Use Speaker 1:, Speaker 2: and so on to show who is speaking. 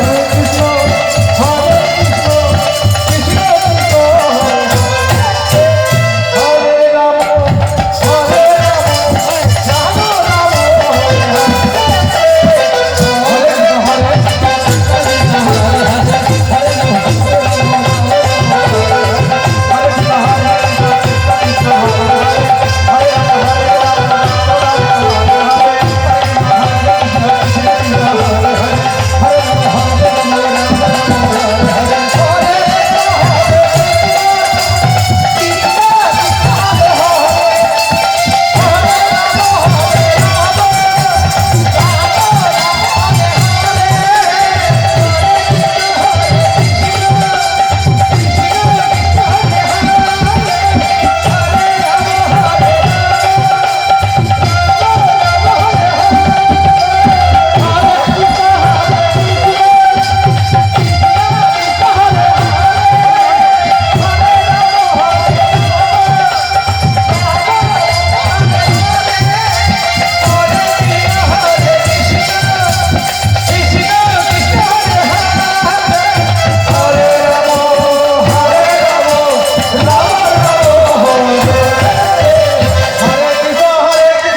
Speaker 1: Hare Krishna